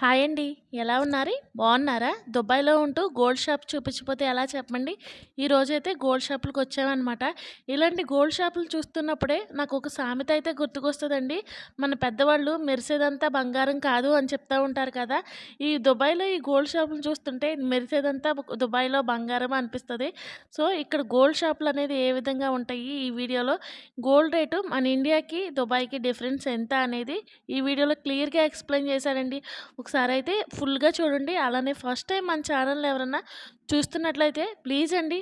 Hi అండి. ఎలా ఉన్నారు? బాగున్నారా? దుబాయ్లో ఉంటూ గోల్డ్ షాప్ చూపించిపోతే ఎలా చెప్పండి? ఈరోజైతే గోల్డ్ షాపులకు వచ్చామన్నమాట. ఇలాంటి గోల్డ్ షాపులు చూస్తున్నప్పుడే నాకు ఒక సామెత అయితే గుర్తుకొస్తుందండి. మన పెద్దవాళ్ళు మెరిసేదంతా బంగారం కాదు అని చెప్తూ ఉంటారు కదా. ఈ దుబాయ్లో ఈ గోల్డ్ షాపులు చూస్తుంటే మెరిసేదంతా దుబాయ్లో బంగారం అనిపిస్తుంది. సో ఇక్కడ గోల్డ్ షాపులు అనేది ఏ విధంగా ఉంటాయి ఈ వీడియోలో? గోల్డ్ రేటు మన ఇండియాకి దుబాయ్కి డిఫరెన్స్ ఎంత అనేది ఈ వీడియోలో క్లియర్గా ఎక్స్ప్లెయిన్ చేశారండి. ఒకసారి అయితే ఫుల్గా చూడండి. అలానే ఫస్ట్ టైం మన ఛానల్ ఎవరన్నా చూస్తున్నట్లయితే ప్లీజ్ అండి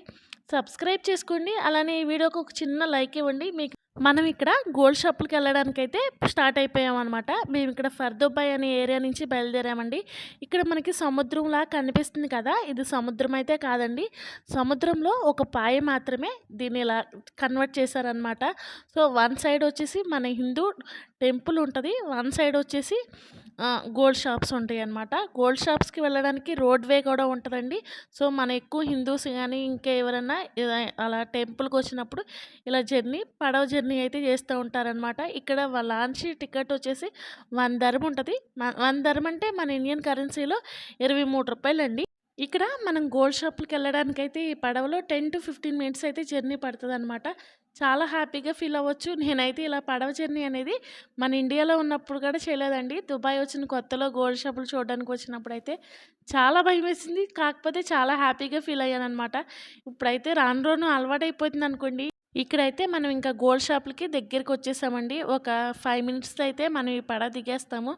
సబ్స్క్రైబ్ చేసుకోండి. అలానే ఈ వీడియోకి ఒక చిన్న లైక్ ఇవ్వండి. మీకు మనం ఇక్కడ గోల్డ్ షాపులకి వెళ్ళడానికి అయితే స్టార్ట్ అయిపోయామన్నమాట. అనమాట మేము ఇక్కడ ఫర్దుబాయ్ అనే ఏరియా నుంచి బయలుదేరామండి. ఇక్కడ మనకి సముద్రంలా కనిపిస్తుంది కదా. ఇది సముద్రం అయితే కాదండి. సముద్రంలో ఒక పాయ మాత్రమే దీన్ని ఇలా కన్వర్ట్ చేశారనమాట సో వన్ సైడ్ వచ్చేసి మన హిందూ టెంపుల్ ఉంటుంది. వన్ సైడ్ వచ్చేసి గోల్డ్ షాప్స్ ఉంటాయి అన్నమాట గోల్డ్ షాప్స్కి వెళ్ళడానికి రోడ్ వే కూడా ఉంటుందండి. సో మన ఎక్కువ హిందూస్ కానీ ఇంకా ఎవరైనా అలా టెంపుల్కి వచ్చినప్పుడు ఇలా జర్నీ పడవ జర్నీ అయితే చేస్తూ ఉంటారనమాట ఇక్కడ లాంచ్ టికెట్ వచ్చేసి వన్ ధర్మ ఉంటుంది. వన్ ధర్మ అంటే మన ఇండియన్ కరెన్సీలో ఇరవై మూడు రూపాయలు అండి ఇక్కడ మనం గోల్డ్ షాప్కి వెళ్ళడానికి అయితే ఈ పడవలో టెన్ టు ఫిఫ్టీన్ మినిట్స్ అయితే జర్నీ పడుతుందనమాట. చాలా హ్యాపీగా ఫీల్ అవ్వచ్చు. నేనైతే ఇలా పడవ జర్నీ అనేది మన ఇండియాలో ఉన్నప్పుడు కూడా చేయలేదండి. దుబాయ్ వచ్చిన కొత్తలో గోల్డ్ షాపులు చూడడానికి అయితే చాలా భయమేసింది. కాకపోతే చాలా హ్యాపీగా ఫీల్ అయ్యాననమాట. ఇప్పుడైతే రాను రాను అలవాటైపోతుందనుకోండి. ఇక్కడైతే మనం ఇంకా గోల్డ్ షాప్‌లకి దగ్గరికి వచ్చేసామండి. ఒక ఫైవ్ మినిట్స్ అయితే మనం ఈ పడవ దిగేస్తాము.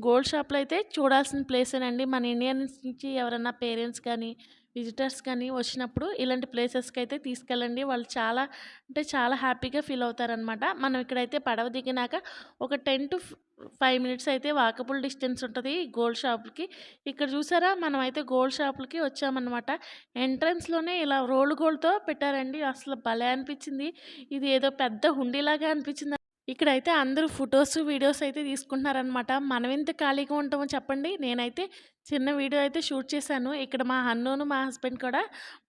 గోల్డ్ షాప్‌లో అయితే చూడాల్సిన ప్లేసేనండి. మన ఇండియా నుంచి ఎవరన్నా పేరెంట్స్ కానీ, విజిటర్స్ కానీ వచ్చినప్పుడు ఇలాంటి ప్లేసెస్‌కి అయితే తీసుకెళ్ళండి. వాళ్ళు చాలా అంటే చాలా హ్యాపీగా ఫీల్ అవుతారనమాట. మనం ఇక్కడైతే పడవ దిగినాక ఒక టెన్ టు ఫైవ్ మినిట్స్ అయితే వాకబుల్ డిస్టెన్స్ ఉంటుంది గోల్డ్ షాప్‌కి. ఇక్కడ చూసారా మనం అయితే గోల్డ్ షాప్‌లకి వచ్చామన్నమాట. ఎంట్రన్స్‌లోనే ఇలా రోల్ గోల్డ్‌తో పెట్టారండి. అసలు భలే అనిపించింది. ఇది ఏదో పెద్ద హుండీలాగా అనిపించింది. ఇక్కడైతే అందరూ ఫొటోస్, వీడియోస్ అయితే తీసుకుంటున్నారనమాట. మనం ఎంత ఖాళీగా ఉంటామో చెప్పండి. నేనైతే చిన్న వీడియో అయితే షూట్ చేశాను. ఇక్కడ మా హన్నును, మా హస్బెండ్ కూడా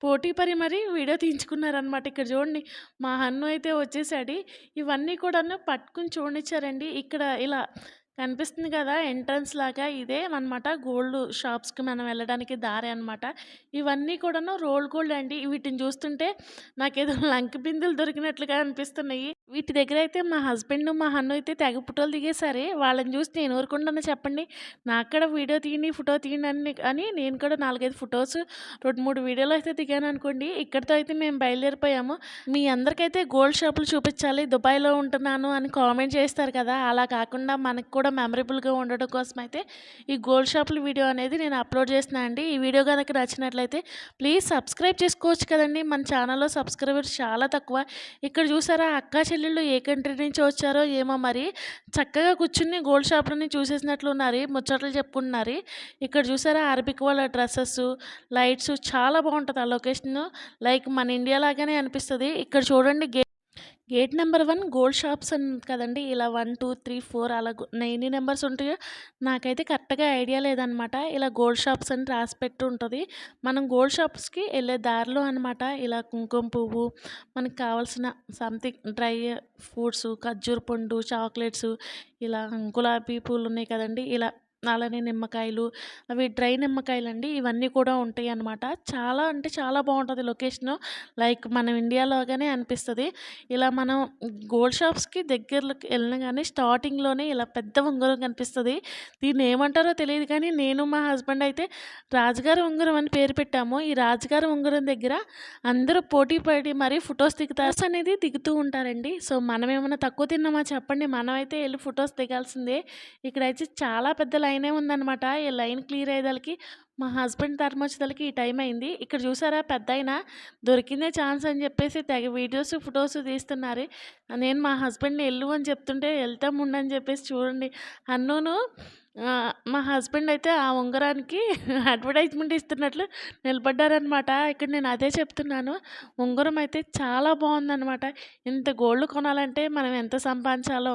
పోటీ పరి మరీ వీడియో తీయించుకున్నారనమాట. ఇక్కడ చూడండి మా హన్ను అయితే వచ్చేసాడు. ఇవన్నీ కూడాను పట్టుకొని చూడనిచ్చారండి. ఇక్కడ ఇలా కనిపిస్తుంది కదా ఎంట్రన్స్ లాగా ఇదే అనమాట గోల్డ్ షాప్స్కి మనం వెళ్ళడానికి దారి అనమాట ఇవన్నీ కూడాను రోల్ గోల్డ్ అండి. వీటిని చూస్తుంటే నాకేదో లంక బిందులు దొరికినట్లుగా అనిపిస్తున్నాయి. వీటి దగ్గర అయితే మా హస్బెండ్ మా అన్న అయితే తెగ ఫోటోలు దిగేసరే వాళ్ళని చూసి నేను ఊరుకుంటాను చెప్పండి. నా అక్కడ వీడియో తీయండి ఫోటో తీయండి అని అని నేను కూడా నాలుగైదు ఫొటోస్ రెండు మూడు వీడియోలు అయితే దిగాను అనుకోండి. ఇక్కడితో అయితే మేము బయలుదేరిపోయాము. మీ అందరికైతే గోల్డ్ షాపులు చూపించాలి దుబాయ్లో ఉంటున్నాను అని కామెంట్ చేస్తారు కదా. అలా కాకుండా మనకు కూడా మెమరబుల్గా ఉండడం కోసం అయితే ఈ గోల్డ్ షాపుల వీడియో అనేది నేను అప్లోడ్ చేస్తున్నాను అండి. ఈ వీడియో కనుక నచ్చినట్లయితే ప్లీజ్ సబ్స్క్రైబ్ చేసుకోవచ్చు కదండి. మన ఛానల్లో సబ్స్క్రైబర్స్ చాలా తక్కువ. ఇక్కడ చూసారా అక్క చెల్లెళ్ళు ఏ కంట్రీ నుంచి వచ్చారో ఏమో మరి. చక్కగా కూర్చుని గోల్డ్ షాప్లని చూసేసినట్లు ఉన్నారు. ముచ్చట్లు చెప్పుకుంటున్నారు. ఇక్కడ చూసారా అరబిక్ వాళ్ళ డ్రెస్సెస్ లైట్స్ చాలా బాగుంటుంది ఆ లొకేషన్ లైక్ మన ఇండియా లాగానే అనిపిస్తుంది. ఇక్కడ చూడండి gate number one gold shops కదండి ఇలా వన్ టూ త్రీ ఫోర్ అలా ఎన్ని నెంబర్స్ ఉంటాయో నాకైతే కరెక్ట్గా ఐడియా లేదనమాట. ఇలా గోల్డ్ షాప్స్ అని రాసి పెట్టి ఉంటుంది. మనం గోల్డ్ షాప్స్కి వెళ్ళే దారిలో అనమాట ఇలా కుంకుమ పువ్వు మనకు కావాల్సిన సంథింగ్ డ్రై ఫ్రూట్స్ ఖర్జూర పండు చాక్లెట్స్ ఇలా గులాబీ పూలు ఉన్నాయి కదండి ఇలా అలానే నిమ్మకాయలు అవి డ్రై నిమ్మకాయలు అండి ఇవన్నీ కూడా ఉంటాయి అన్నమాట చాలా అంటే చాలా బాగుంటుంది లొకేషను. లైక్ మనం ఇండియాలోగానే అనిపిస్తుంది. ఇలా మనం గోల్డ్ షాప్స్కి దగ్గరలోకి వెళ్ళిన కానీ స్టార్టింగ్లోనే ఇలా పెద్ద ఉంగరం కనిపిస్తుంది. దీన్ని ఏమంటారో తెలియదు కానీ నేను మా హస్బెండ్ అయితే రాజుగారి ఉంగరం అని పేరు పెట్టాము. ఈ రాజుగారి ఉంగరం దగ్గర అందరూ పోటీ పడి మరీ ఫొటోస్ దిగుతారు అనేది దిగుతూ ఉంటారండి. సో మనం ఏమైనా తక్కువ తిన్నామా చెప్పండి. మనమైతే వెళ్ళి ఫొటోస్ దిగాల్సిందే. ఇక్కడైతే చాలా పెద్ద లైన్ లైనే ఉందనమాట ఈ లైన్ క్లియర్ అయ్యేదానికి మా హస్బెండ్ తరమ వచ్చేదానికి ఈ టైం అయింది. ఇక్కడ చూసారా పెద్ద అయినా దొరికిందే ఛాన్స్ అని చెప్పేసి తెగ వీడియోస్ ఫొటోస్ తీస్తున్నారు. నేను మా హస్బెండ్ని వెళ్ళు అని చెప్తుంటే వెళ్తాం ఉండని చెప్పేసి చూడండి. అన్నూను మా హస్బెండ్ అయితే ఆ ఉంగరానికి అడ్వర్టైజ్మెంట్ ఇస్తున్నట్లు నిలబడ్డారనమాట ఇక్కడ నేను అదే చెప్తున్నాను. ఉంగరం అయితే చాలా బాగుందనమాట ఇంత గోల్డ్ కొనాలంటే మనం ఎంత సంపాదించాలో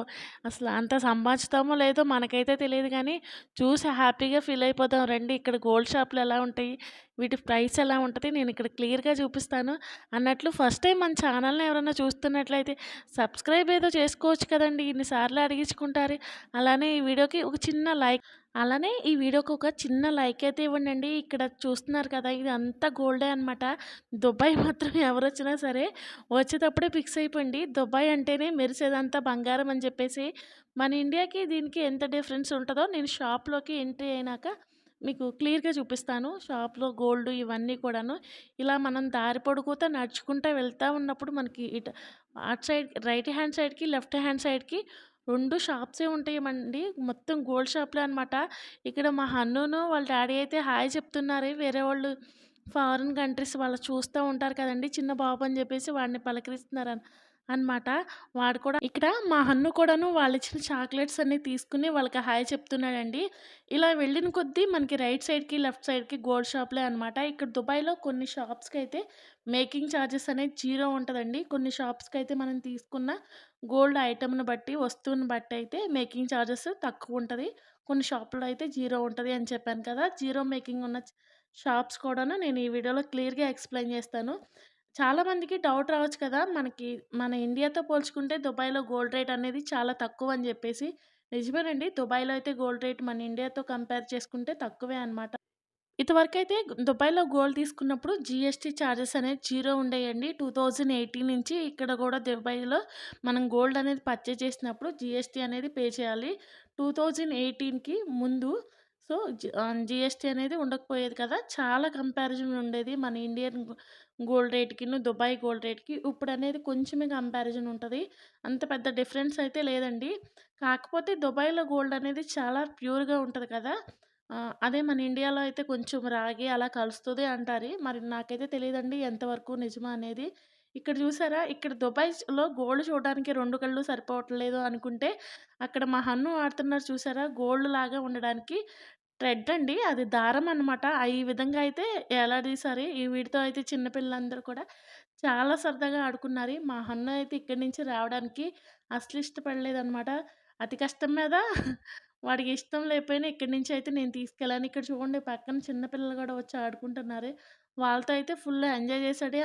అసలు అంత సంపాదిస్తామో లేదో మనకైతే తెలియదు కానీ చూసి హ్యాపీగా ఫీల్ అయిపోతాం. రండి ఇక్కడ గోల్డ్ షాపులు ఎలా ఉంటాయి? వీటి ప్రైస్ ఎలా ఉంటుంది నేను ఇక్కడ క్లియర్గా చూపిస్తాను అన్నట్లు ఫస్ట్ టైం మన ఛానల్ని ఎవరైనా చూస్తున్నట్లయితే సబ్స్క్రైబ్ ఏదో చేసుకోవచ్చు కదండి ఇన్నిసార్లు అడిగించుకుంటారు అలానే ఈ వీడియోకి ఒక చిన్న లైక్ అలానే ఈ వీడియోకి ఒక చిన్న లైక్ అయితే ఇవ్వండి ఇక్కడ చూస్తున్నారు కదా! ఇది అంతా గోల్డే అనమాట. దుబాయ్ మాత్రం ఎవరు వచ్చినా సరే వచ్చేటప్పుడే ఫిక్స్ అయిపోండి. దుబాయ్ అంటేనే మెరిసేదంతా బంగారం అని చెప్పేసి. మన ఇండియాకి దీనికి ఎంత డిఫరెన్స్ ఉంటుందో నేను షాప్‌లోకి ఎంట్రీ అయినాక మీకు క్లియర్‌గా చూపిస్తాను. షాప్‌లో గోల్డ్ ఇవన్నీ కూడాను. ఇలా మనం దారి పొడుగుతా నడుచుకుంటూ వెళ్తూ ఉన్నప్పుడు మనకి ఇటు అటు సైడ్ రైట్ హ్యాండ్ సైడ్‌కి, లెఫ్ట్ హ్యాండ్ సైడ్‌కి రెండు షాప్సే ఉంటాయమండి. మొత్తం గోల్డ్ షాప్లే అనమాట. ఇక్కడ మా హన్నూను వాళ్ళ డాడీ అయితే హాయ్ చెప్తున్నారు. వేరే వాళ్ళు ఫారిన్ కంట్రీస్ వాళ్ళు చూస్తూ ఉంటారు కదండి చిన్న బాబు అని చెప్పేసి వాడిని అని అనమాట. వాడు కూడా ఇక్కడ మా హన్ను కూడాను వాళ్ళు ఇచ్చిన చాక్లెట్స్ అన్నీ తీసుకుని వాళ్ళకి హాయ్ చెప్తున్నాడండి. ఇలా వెళ్ళిన కొద్దీ మనకి రైట్ సైడ్‌కి, లెఫ్ట్ సైడ్‌కి గోల్డ్ షాప్లే అనమాట. ఇక్కడ దుబాయ్‌లో కొన్ని షాప్స్కి అయితే మేకింగ్ చార్జెస్ అనేది జీరో ఉంటుందండి కొన్ని షాప్స్కి అయితే మనం తీసుకున్న గోల్డ్ ఐటెమ్‌ని బట్టి, వస్తువుని బట్టి అయితే మేకింగ్ చార్జెస్ ఉంటుంది కొన్ని షాపుల్లో అయితే జీరో ఉంటుంది అని చెప్పాను కదా! జీరో మేకింగ్ ఉన్న షాప్స్ కూడాను నేను ఈ వీడియోలో క్లియర్‌గా ఎక్స్‌ప్లెయిన్ చేస్తాను. చాలామందికి డౌట్ రావచ్చు కదా! మనకి మన ఇండియాతో పోల్చుకుంటే దుబాయ్‌లో గోల్డ్ రేట్ అనేది చాలా తక్కువ అని చెప్పేసి. నిజమేనండి. దుబాయ్‌లో అయితే గోల్డ్ రేట్ మన ఇండియాతో కంపేర్ చేసుకుంటే తక్కువే అనమాట. ఇదివరకైతే దుబాయ్‌లో గోల్డ్ తీసుకున్నప్పుడు జీఎస్టీ చార్జెస్ అనేది జీరో ఉండేయండి. 2018 నుంచి ఇక్కడ కూడా దుబాయ్‌లో మనం గోల్డ్ అనేది పర్చేజ్ చేసినప్పుడు జీఎస్టీ అనేది పే చేయాలి. 2018కి ముందు సో, జి అనేది ఉండకపోయేది కదా! చాలా కంపారిజన్ ఉండేది మన ఇండియన్ గోల్డ్ రేట్‌కిను, దుబాయ్ గోల్డ్ రేట్‌కి. ఇప్పుడనేది కొంచెమే కంపారిజన్ ఉంటుంది అంత పెద్ద డిఫరెన్స్ అయితే లేదండి. కాకపోతే దుబాయ్‌లో గోల్డ్ అనేది చాలా ప్యూర్‌గా ఉంటుంది కదా! అదే మన ఇండియాలో అయితే కొంచెం రాగి అలా కలుస్తుంది అంటారు. మరి నాకైతే తెలియదండి ఎంతవరకు నిజమా అనేది. ఇక్కడ చూసారా? ఇక్కడ దుబాయ్‌లో గోల్డ్ చూడడానికి రెండు కళ్ళు సరిపోవట్లేదు అనుకుంటే, అక్కడ మా హన్ను ఆడుతున్నారు చూసారా? గోల్డ్ లాగా ఉండడానికి థ్రెడ్ అండి. అది దారం అనమాట. ఈ విధంగా అయితే ఏలాడేసారి ఈ వీటితో అయితే చిన్నపిల్లలందరూ కూడా చాలా సరదాగా ఆడుకున్నారు. మా అన్న అయితే ఇక్కడి నుంచి రావడానికి అసలు ఇష్టపడలేదనమాట. అతి కష్టం మీద వాడికి ఇష్టం లేకపోయినా ఇక్కడి నుంచి అయితే నేను తీసుకెళ్ళాను. ఇక్కడ చూడండి పక్కన చిన్నపిల్లలు కూడా వచ్చి ఆడుకుంటున్నారు. వాళ్ళతో అయితే ఫుల్ ఎంజాయ్ చేశాడు.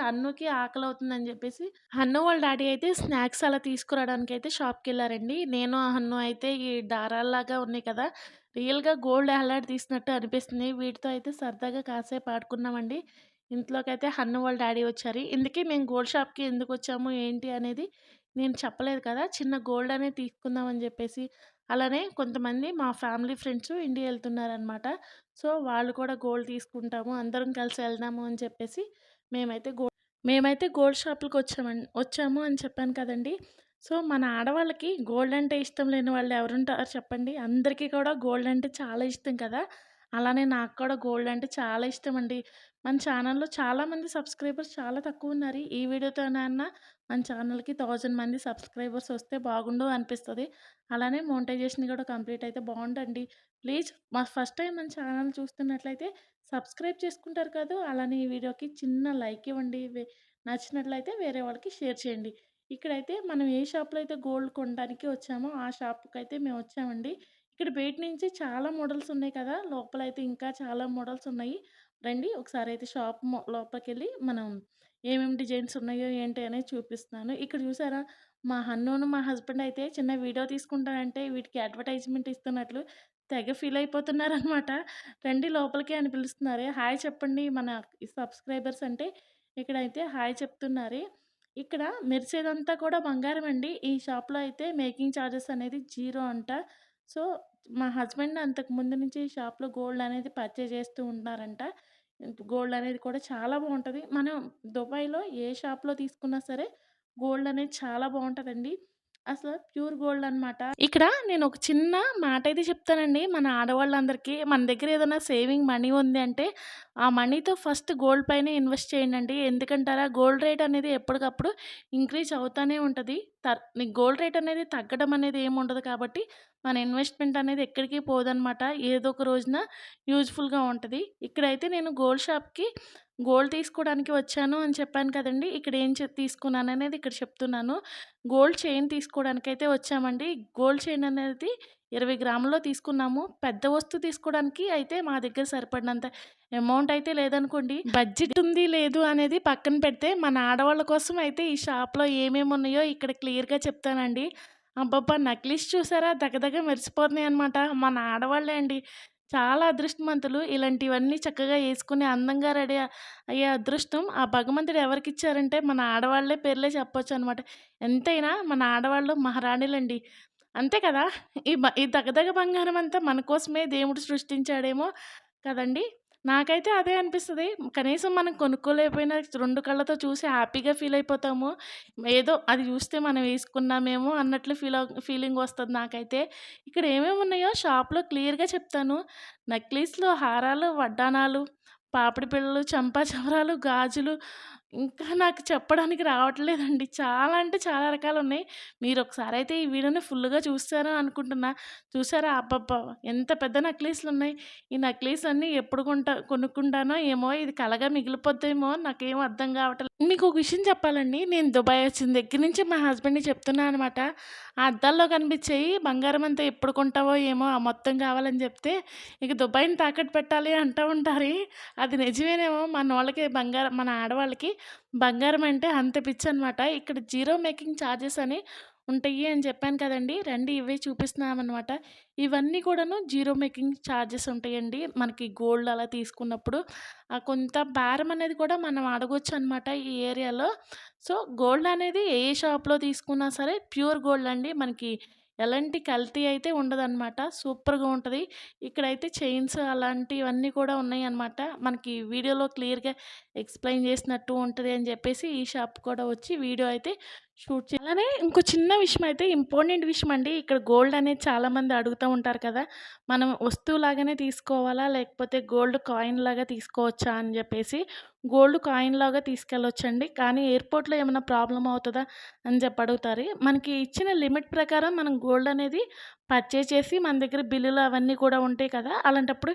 ఆకలి అవుతుందని చెప్పేసి హన్ను వాళ్ళ డాడీ అయితే స్నాక్స్ అలా తీసుకురావడానికి అయితే షాప్కి వెళ్ళారండి నేను, హన్ను అయితే ఈ దారాల్లాగా ఉన్నాయి కదా! రియల్‌గా గోల్డ్ ఎలాడదీసినట్టు అనిపిస్తుంది. వీటితో అయితే సరదాగా కాసేపు ఆడుకున్నామండి. ఇంట్లోకి అయితే హన్ను వాళ్ళ డాడీ వచ్చారు. ఇందుకే మేము గోల్డ్ షాప్‌కి ఎందుకు వచ్చాము ఏంటి అనేది నేను చెప్పలేదు కదా! చిన్న గోల్డ్ అనేది తీసుకుందాం అని చెప్పేసి. అలానే కొంతమంది మా ఫ్యామిలీ ఫ్రెండ్స్ ఇండియా వెళ్తున్నారనమాట సో, వాళ్ళు కూడా గోల్డ్ తీసుకుంటాము, అందరం కలిసి వెళ్దాము అని చెప్పేసి మేమైతే గోల్డ్ మేమైతే గోల్డ్ షాపులకొచ్చామన్ వచ్చాము అని చెప్పాను కదండీ! సో, మన ఆడవాళ్ళకి గోల్డ్ అంటే ఇష్టం లేని వాళ్ళు ఎవరుంటారు చెప్పండి? అందరికీ కూడా గోల్డ్ అంటే చాలా ఇష్టం కదా! అలానే నాకు కూడా గోల్డ్ అంటే చాలా ఇష్టం అండి మన ఛానల్‌లో చాలామంది సబ్స్క్రైబర్స్ చాలా తక్కువ ఉన్నారు ఈ వీడియోతోనన్నా మన ఛానల్‌కి థౌజండ్ మంది సబ్స్క్రైబర్స్ వస్తే బాగుండు అనిపిస్తుంది అలానే మోనిటైజేషన్ కూడా కంప్లీట్ అయితే బాగుండండి ప్లీజ్ మా ఫస్ట్ టైం మన ఛానల్ చూస్తున్నట్లయితే సబ్స్క్రైబ్ చేసుకుంటారు కదూ! అలానే ఈ వీడియోకి చిన్న లైక్ ఇవ్వండి. నచ్చినట్లయితే వేరే వాళ్ళకి షేర్ చేయండి. ఇక్కడైతే మనం ఏ షాప్‌లో అయితే గోల్డ్ కొనడానికి వచ్చామో ఆ షాప్‌కైతే మేము వచ్చామండి. ఇక్కడ బయట నుంచి చాలా మోడల్స్ ఉన్నాయి కదా! లోపలైతే ఇంకా చాలా మోడల్స్ ఉన్నాయి. రండి ఒకసారి అయితే షాప్ మొ లోపలికెళ్ళి మనం ఏమేమి డిజైన్స్ ఉన్నాయో ఏంటి అనేది చూపిస్తున్నాను. ఇక్కడ చూసారా? మా హన్నూను, మా హస్బెండ్ అయితే చిన్న వీడియో తీసుకుంటానంటే వీటికి అడ్వర్టైజ్‌మెంట్ ఇస్తున్నట్లు తెగ ఫీల్ అయిపోతున్నారనమాట. రండి లోపలికి అని పిలుస్తున్నారు. హాయ్ చెప్పండి మన సబ్స్క్రైబర్స్ అంటే ఇక్కడైతే హాయ్ చెప్తున్నారు. ఇక్కడ మెరిసేదంతా కూడా బంగారం అండి. ఈ షాప్‌లో అయితే మేకింగ్ చార్జెస్ అనేది జీరో అంట. సో, మా హస్బెండ్ అంతకు ముందు నుంచి ఈ షాప్‌లో గోల్డ్ అనేది పర్చేజ్ చేస్తూ ఉన్నారంట. గోల్డ్ అనేది కూడా చాలా బాగుంటుంది మనం దుబాయ్‌లో ఏ షాప్‌లో తీసుకున్నా సరే గోల్డ్ అనేది చాలా బాగుంటుందండి అసలు ప్యూర్ గోల్డ్ అనమాట. ఇక్కడ నేను ఒక చిన్న మాట అయితే చెప్తానండి. మన ఆడవాళ్ళందరికీ మన దగ్గర ఏదైనా సేవింగ్ మనీ ఉంది అంటే ఆ మనీతో ఫస్ట్ గోల్డ్ పైన ఇన్వెస్ట్ చేయండండి. ఎందుకంటారా? గోల్డ్ రేట్ అనేది ఎప్పటికప్పుడు ఇంక్రీజ్ అవుతానే ఉంటుంది తర్ గోల్డ్ రేట్ అనేది తగ్గడం అనేది ఏముండదు కాబట్టి మన ఇన్వెస్ట్‌మెంట్ అనేది ఎక్కడికి పోదనమాట. ఏదో ఒక రోజున యూజ్‌ఫుల్‌గా ఉంటుంది ఇక్కడైతే నేను గోల్డ్ షాప్‌కి గోల్డ్ తీసుకోవడానికి వచ్చాను అని చెప్పాను కదండీ! ఇక్కడ ఏం తీసుకున్నాను అనేది ఇక్కడ చెప్తున్నాను. గోల్డ్ చైన్ తీసుకోవడానికి అయితే వచ్చామండి. గోల్డ్ చైన్ అనేది 20 గ్రాములో తీసుకున్నాము. పెద్ద వస్తువు తీసుకోవడానికి అయితే మా దగ్గర సరిపడినంత అమౌంట్ అయితే లేదనుకోండి. బడ్జెట్ ఉంది, లేదు అనేది పక్కన పెడితే మన ఆడవాళ్ళ కోసం అయితే ఈ షాప్‌లో ఏమేమి ఉన్నాయో ఇక్కడ క్లియర్‌గా చెప్తానండి. అబ్బబ్బా! నక్లీస్ చూసారా దగ్గదగ మెరిసిపోతున్నాయి అనమాట మన ఆడవాళ్ళే అండి. చాలా అదృష్టవంతులు. ఇలాంటివన్నీ చక్కగా యేసుకొని అందంగా రెడీ అయ్యే అదృష్టం ఆ భగవంతుడు ఎవరికిచ్చారంటే మన ఆడవాళ్ళే పేర్లే చెప్పొచ్చనమాట. ఎంతైనా మన ఆడవాళ్ళు మహారాణులండి. అంతే కదా! ఈ బ ఈ దగదగ బంగారం అంతా మన కోసమే దేవుడు సృష్టించాడేమో కదండీ! నాకైతే అదే అనిపిస్తుంది కనీసం మనం కొనుక్కోలేకపోయినా రెండు కళ్ళతో చూసి హ్యాపీగా ఫీల్ అయిపోతాము. ఏదో అది చూస్తే మనం వేసుకున్నామేమో అన్నట్లు ఫీల్ ఫీలింగ్ వస్తుంది నాకైతే. ఇక్కడ ఏమేమి ఉన్నాయో షాప్‌లో క్లియర్‌గా చెప్తాను. నెక్లెస్‌లు, హారాలు, వడ్డానాలు పాపిడి పిల్లలు చంపా చవరాలు గాజులు ఇంకా నాకు చెప్పడానికి రావట్లేదండి. చాలా అంటే చాలా రకాలున్నాయి. మీరొకసారయితే ఈ వీడియోని ఫుల్‌గా చూసారు అనుకుంటున్నా. చూసారా? అబ్బబ్బా! ఎంత పెద్ద నెక్లెస్‌లున్నాయి. ఈ నెక్లెస్‌లన్నీ ఎప్పుడు కొంటా కొనుక్కుంటానో ఏమో! ఇది కలగా మిగిలిపోద్దేమో నాకేం అర్థం కావట్లేదు. మీకొక విషయం చెప్పాలండి. నేను దుబాయ్ వచ్చిన దగ్గర నుంచి మా హస్బెండ్‌కి చెప్తున్నా అనమాట. ఆ అద్దాల్లో కనిపించేయి బంగారం అంతా ఎప్పుడు కొంటావో ఏమో! ఆ మొత్తం కావాలని చెప్తే, ఇక దుబాయ్‌ని తాకట్టు పెట్టాలి అంటా ఉంటారు. అది నిజమేనేమో మనోళ్ళకి బంగారం మన ఆడవాళ్ళకి బంగారం అంటే అంత పిచ్చనమాట. ఇక్కడ జీరో మేకింగ్ చార్జెస్ అని ఉంటాయి అని చెప్పాను కదండీ! రండి ఇవే చూపిస్తున్నామన్నమాట ఇవన్నీ కూడాను జీరో మేకింగ్ చార్జెస్ ఉంటాయండి. మనకి గోల్డ్ అలా తీసుకున్నప్పుడు. కొంత భారం అనేది కూడా మనం అడగొచ్చనమాట ఈ ఏరియాలో. సో, గోల్డ్ అనేది ఏ షాప్‌లో తీసుకున్నా సరే ప్యూర్ గోల్డ్ అండి. మనకి ఎలాంటి కల్తీ అయితే ఉండదనమాట. సూపర్‌గా ఉంటుంది ఇక్కడైతే చైన్స్ అలాంటివన్నీ కూడా ఉన్నాయి అనమాట మనకి వీడియోలో క్లియర్‌గా ఎక్స్‌ప్లెయిన్ చేసినట్టు ఉంటుంది అని చెప్పేసి ఈ షాప్ కూడా వచ్చి వీడియో అయితే షూట్ చే అలానే ఇంకో చిన్న విషయం అయితే ఇంపార్టెంట్ విషయం అండి. ఇక్కడ గోల్డ్ అనేది చాలామంది అడుగుతా ఉంటారు కదా! మనం వస్తువులాగానే తీసుకోవాలా? లేకపోతే గోల్డ్ కాయిన్ లాగా తీసుకోవచ్చా? అని చెప్పేసి. గోల్డ్ కాయిన్ లాగా తీసుకెళ్ళొచ్చండి. కానీ ఎయిర్‌పోర్ట్‌లో ఏమైనా ప్రాబ్లమ్ అవుతుందా అని చెప్పి అడుగుతారు. మనకి ఇచ్చిన లిమిట్ ప్రకారం మనం గోల్డ్ అనేది పర్చేజ్ చేసి మన దగ్గర బిల్లులు అవన్నీ కూడా ఉంటాయి కదా! అలాంటప్పుడు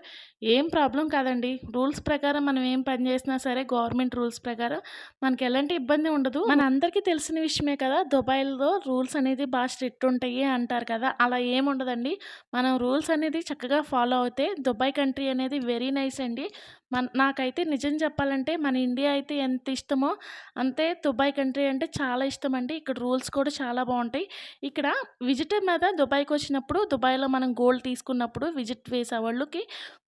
ఏం ప్రాబ్లం కాదండి. రూల్స్ ప్రకారం మనం ఏం పని చేసినా సరే గవర్నమెంట్ రూల్స్ ప్రకారం మనకి ఎలాంటి ఇబ్బంది ఉండదు. మన అందరికీ తెలిసిన విషయమే కదా! దుబాయ్‌లో రూల్స్ అనేది బాగా స్ట్రిక్ట్ ఉంటాయి అంటారు కదా! అలా ఏముండదండి. మనం రూల్స్ అనేది చక్కగా ఫాలో అవుతే దుబాయ్ కంట్రీ అనేది వెరీ నైస్ అండి. మన నాకైతే నిజం చెప్పాలంటే మన ఇండియా అయితే ఎంత ఇష్టమో అంతే దుబాయ్ కంట్రీ అంటే చాలా ఇష్టం అండి ఇక్కడ రూల్స్ కూడా చాలా బాగుంటాయి ఇక్కడ విజిటర్ మీద దుబాయ్కి వచ్చినప్పుడు దుబాయ్‌లో మనం గోల్డ్ తీసుకున్నప్పుడు విజిట్ వేసేవాళ్ళకి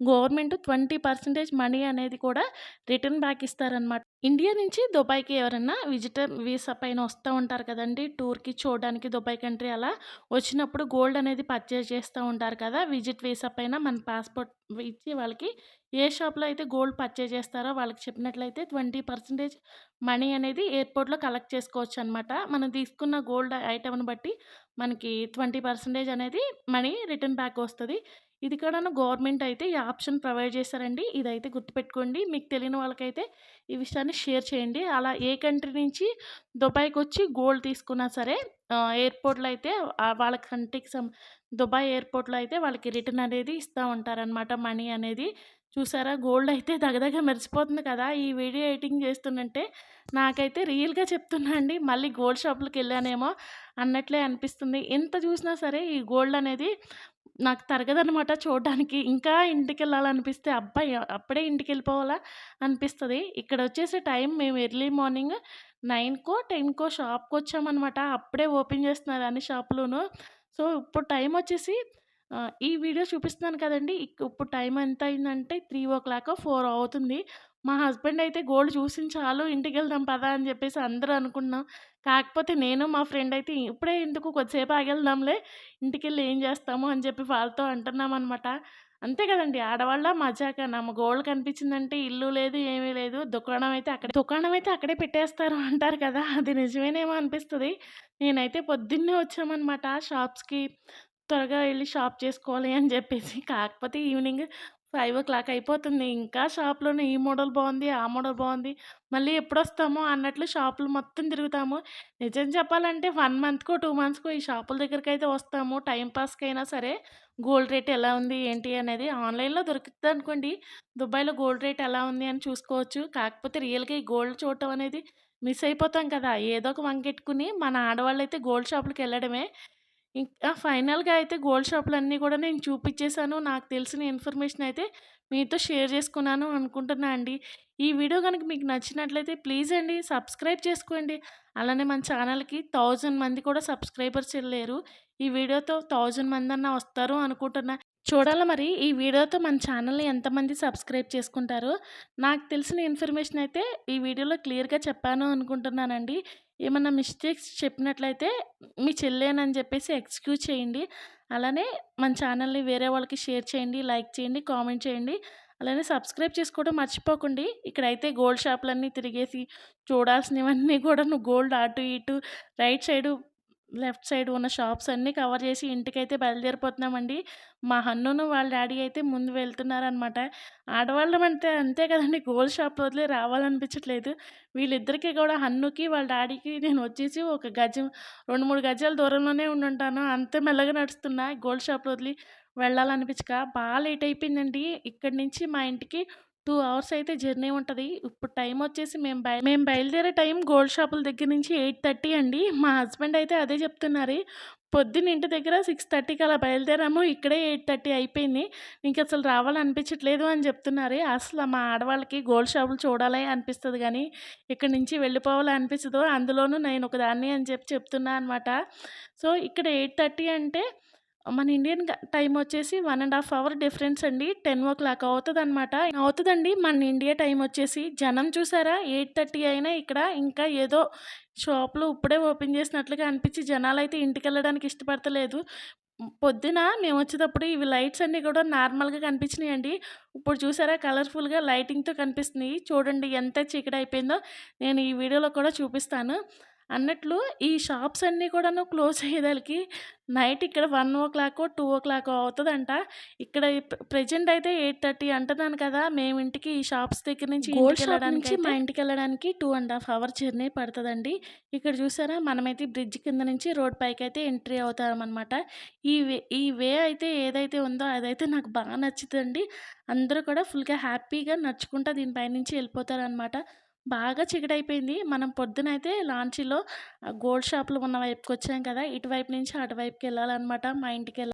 గవర్నమెంట్ 20% మనీ అనేది కూడా రిటర్న్ బ్యాక్ ఇస్తారనమాట. ఇండియా నుంచి దుబాయ్‌కి ఎవరన్నా విజిటర్ వీసా పైన వస్తూ ఉంటారు కదండీ! టూర్‌కి చూడడానికి దుబాయ్ కంట్రీ అలా వచ్చినప్పుడు గోల్డ్ అనేది పర్చేజ్ చేస్తూ ఉంటారు కదా! విజిట్ వీసా పైన మన పాస్‌పోర్ట్ ఇచ్చి వాళ్ళకి ఏ షాప్‌లో అయితే గోల్డ్ పర్చేజ్ చేస్తారో వాళ్ళకి చెప్పినట్లయితే 20% మనీ అనేది ఎయిర్‌పోర్ట్‌లో కలెక్ట్ చేసుకోవచ్చు అనమాట మనం తీసుకున్న గోల్డ్ ఐటమ్ని బట్టి మనకి 20% అనేది మనీ రిటర్న్ బ్యాక్ వస్తుంది ఇది కూడాను గవర్నమెంట్ అయితే ఈ ఆప్షన్ ప్రొవైడ్ చేశారండి. ఇదైతే గుర్తుపెట్టుకోండి. మీకు తెలియని వాళ్ళకైతే ఈ విషయాన్ని షేర్ చేయండి. అలా ఏ కంట్రీ నుంచి దుబాయ్కి వచ్చి గోల్డ్ తీసుకున్నా సరే ఎయిర్‌పోర్ట్‌లో అయితే వాళ్ళ కంట్రీకి సం దుబాయ్ ఎయిర్‌పోర్ట్‌లో అయితే వాళ్ళకి రిటర్న్ అనేది ఇస్తూ ఉంటారనమాట మనీ అనేది. చూసారా గోల్డ్ అయితే దగదగ మెరిసిపోతుంది కదా! ఈ వీడియో ఎడిటింగ్ చేస్తుండంటే నాకైతే రియల్‌గా చెప్తున్నా అండి. మళ్ళీ గోల్డ్ షాపులకెళ్ళానేమో అన్నట్లే అనిపిస్తుంది. ఎంత చూసినా సరే ఈ గోల్డ్ అనేది నాకు తరగదనమాట చూడడానికి. ఇంకా ఇంటికి వెళ్ళాలనిపిస్తే అబ్బాయి అప్పుడే ఇంటికెళ్ళిపోవాలా ఇక్కడ వచ్చేసి టైం మేము ఎర్లీ మార్నింగ్ నైన్కో టెన్కో షాప్కి వచ్చామన్నమాట అప్పుడే ఓపెన్ చేస్తున్నారు అన్ని షాపులును. సో, ఇప్పుడు టైం వచ్చేసి ఈ వీడియో చూపిస్తున్నాను కదండీ! ఇక్ ఇప్పుడు టైం ఎంత అయిందంటే 3:00 4 అవుతుంది. మా హస్బెండ్ అయితే గోల్డ్ చూసింది చాలు ఇంటికెళ్దాం పదా అని చెప్పేసి అందరూ అనుకున్నాం. కాకపోతే నేను మా ఫ్రెండ్ అయితే ఇప్పుడే ఎందుకు కొద్దిసేపు ఆగెళ్దాంలే ఇంటికెళ్ళి ఏం చేస్తాము అని చెప్పి వాళ్ళతో అంటున్నామనమాట. అంతే కదండీ! ఆడవాళ్ళ మజాక నమ్మ గోల్డ్ కనిపించిందంటే ఇల్లు లేదు, ఏమీ లేదు. దుకాణం అయితే అక్కడే దుకాణం అయితే అక్కడే పెట్టేస్తారు అంటారు కదా! అది నిజమేనేమో అనిపిస్తది. నేనైతే పొద్దున్నే వచ్చామనమాట షాప్స్‌కి. త్వరగా వెళ్ళి షాప్ చేసుకోవాలి అని చెప్పేసి. కాకపోతే ఈవినింగ్ 5:00 అయిపోతుంది. ఇంకా షాప్‌లోనే ఈ మోడల్ బాగుంది ఆ మోడల్ బాగుంది మళ్ళీ ఎప్పుడొస్తామో అన్నట్లు షాపులు మొత్తం తిరుగుతాము. నిజం చెప్పాలంటే వన్ మంత్‌కో, టూ మంత్స్‌కో ఈ షాపుల దగ్గరికైతే వస్తాము. టైంపాస్కి అయినా సరే గోల్డ్ రేట్ ఎలా ఉంది, ఏంటి అనేది ఆన్‌లైన్‌లో దొరుకుతుంది అనుకోండి దుబాయ్‌లో గోల్డ్ రేట్ ఎలా ఉంది అని చూసుకోవచ్చు. కాకపోతే రియల్‌గా ఈ గోల్డ్ చూడటం అనేది మిస్ అయిపోతాం కదా! ఏదో ఒక వంకెట్టుకుని మన ఆడవాళ్ళైతే గోల్డ్ షాపులకెళ్ళడమే. ఇంకా ఫైనల్‌గా అయితే గోల్డ్ షాపులన్నీ కూడా నేను చూపిచ్చేసాను. నాకు తెలిసిన ఇన్ఫర్మేషన్ అయితే మీతో షేర్ చేసుకున్నాను అనుకుంటున్నా అండి. ఈ వీడియో గనుక మీకు నచ్చినట్లయితే ప్లీజ్ అండి సబ్స్క్రైబ్ చేసుకోండి. అలానే మన ఛానల్‌కి 1000 మంది కూడా సబ్స్క్రైబర్స్ లేరు. ఈ వీడియోతో థౌజండ్ మందన్నా వస్తారు అనుకుంటున్నా చూడాలి మరి ఈ వీడియోతో మన ఛానల్ని ఎంతమంది సబ్స్క్రైబ్ చేసుకుంటారో? నాకు తెలిసిన ఇన్ఫర్మేషన్ అయితే ఈ వీడియోలో క్లియర్గా చెప్పాను అనుకుంటున్నానండి. ఏమన్నా మిస్టేక్స్ చెప్పినట్లయితే మీ చెల్లేనని చెప్పేసి ఎక్స్క్యూజ్ చేయండి. అలానే మన ఛానల్ని వేరే వాళ్ళకి షేర్ చేయండి లైక్ చేయండి కామెంట్ చేయండి. అలానే సబ్స్క్రైబ్ చేసుకోవడం మర్చిపోకండి. ఇక్కడైతే గోల్డ్ షాపులన్నీ తిరిగేసి చూడాల్సినవన్నీ కూడా నువ్వు గోల్డ్ అటు ఇటు రైట్ సైడు లెఫ్ట్ సైడ్ ఉన్న షాప్స్ అన్నీ కవర్ చేసి ఇంటికైతే బయలుదేరిపోతున్నామండి. మా హన్నును వాళ్ళ డాడీ అయితే ముందు వెళ్తున్నారనమాట. ఆడవాళ్ళం అంటే అంతే కదండి గోల్డ్ షాప్ వదిలే రావాలనిపించట్లేదు. వీళ్ళిద్దరికీ కూడా హన్నుకి వాళ్ళ డాడీకి నేను వచ్చేసి ఒక గజం రెండు మూడు గజాల దూరంలోనే ఉండుంటాను. అంతే మెల్లగా నడుస్తున్నా గోల్డ్ షాప్ వదిలి వెళ్ళాలనిపించక. బాగా లేట్ అయిపోయిందండి. ఇక్కడి నుంచి మా ఇంటికి టూ అవర్స్ అయితే జర్నీ ఉంటుంది. ఇప్పుడు టైం వచ్చేసి మేము బయ మేము బయలుదేరే టైం గోల్డ్ షాపుల దగ్గర నుంచి ఎయిట్ థర్టీ అండి. మా హస్బెండ్ అయితే అదే చెప్తున్నారు. పొద్దున్న ఇంటి దగ్గర సిక్స్ థర్టీకి అలా బయలుదేరాము. ఇక్కడే ఎయిట్ థర్టీ అయిపోయింది. ఇంక అసలు రావాలనిపించట్లేదు అని చెప్తున్నారు. అసలు మా ఆడవాళ్ళకి గోల్డ్ షాపులు చూడాలి అనిపిస్తుంది కానీ ఇక్కడ నుంచి వెళ్ళిపోవాలి అనిపిస్తుందో అందులోనూ నేను ఒకదాన్ని అని చెప్పి చెప్తున్నా అనమాట సో ఇక్కడ ఎయిట్ థర్టీ అంటే మన ఇండియన్ టైం వచ్చేసి one and half hour difference అండి. టెన్ ఓ క్లాక్ అవుతుంది అనమాట అవుతుందండి మన ఇండియా టైం వచ్చేసి. జనం చూసారా? ఎయిట్ థర్టీ అయినా ఇక్కడ ఇంకా ఏదో షాపులు ఇప్పుడే ఓపెన్ చేసినట్లుగా అనిపించి జనాలు అయితే ఇంటికి వెళ్ళడానికి ఇష్టపడతలేదు. పొద్దున మేము వచ్చేటప్పుడు ఇవి లైట్స్ అన్నీ కూడా నార్మల్గా కనిపించినాయండి. ఇప్పుడు చూసారా? కలర్ఫుల్గా లైటింగ్తో కనిపిస్తున్నాయి చూడండి ఎంత చీకటి అయిపోయిందో. నేను ఈ వీడియోలో కూడా చూపిస్తాను. అన్నట్లు ఈ షాప్స్ అన్నీ కూడాను క్లోజ్ అయ్యేదానికి నైట్ ఇక్కడ one o'clock two o'clock అవుతుందంట. ఇక్కడ ప్రెజెంట్ అయితే ఎయిట్ థర్టీ అంటున్నాను కదా మేము ఇంటికి ఈ షాప్స్ దగ్గర నుంచి గోల్డ్ వెళ్ళడానికి నుంచి మా ఇంటికి వెళ్ళడానికి two and half hour journey పడుతుందండి. ఇక్కడ చూసారా మనమైతే బ్రిడ్జ్ కింద నుంచి రోడ్ పైకి అయితే ఎంట్రీ అవుతామన్నమాట. ఈ వే ఈ వే అయితే ఏదైతే ఉందో అదైతే నాకు బాగా నచ్చుతుందండి. అందరూ కూడా ఫుల్గా హ్యాపీగా నడుచుకుంటా దీనిపై నుంచి వెళ్ళిపోతారనమాట బాగా చీకటైపోయింది మనం పొద్దునైతే లాంచీలో గోల్డ్ షాపులు ఉన్న వైపుకి వచ్చాం కదా ఇటువైపు నుంచి అటువైపుకి వెళ్ళాలన్నమాట మా ఇంటికి వెళ్ళాలి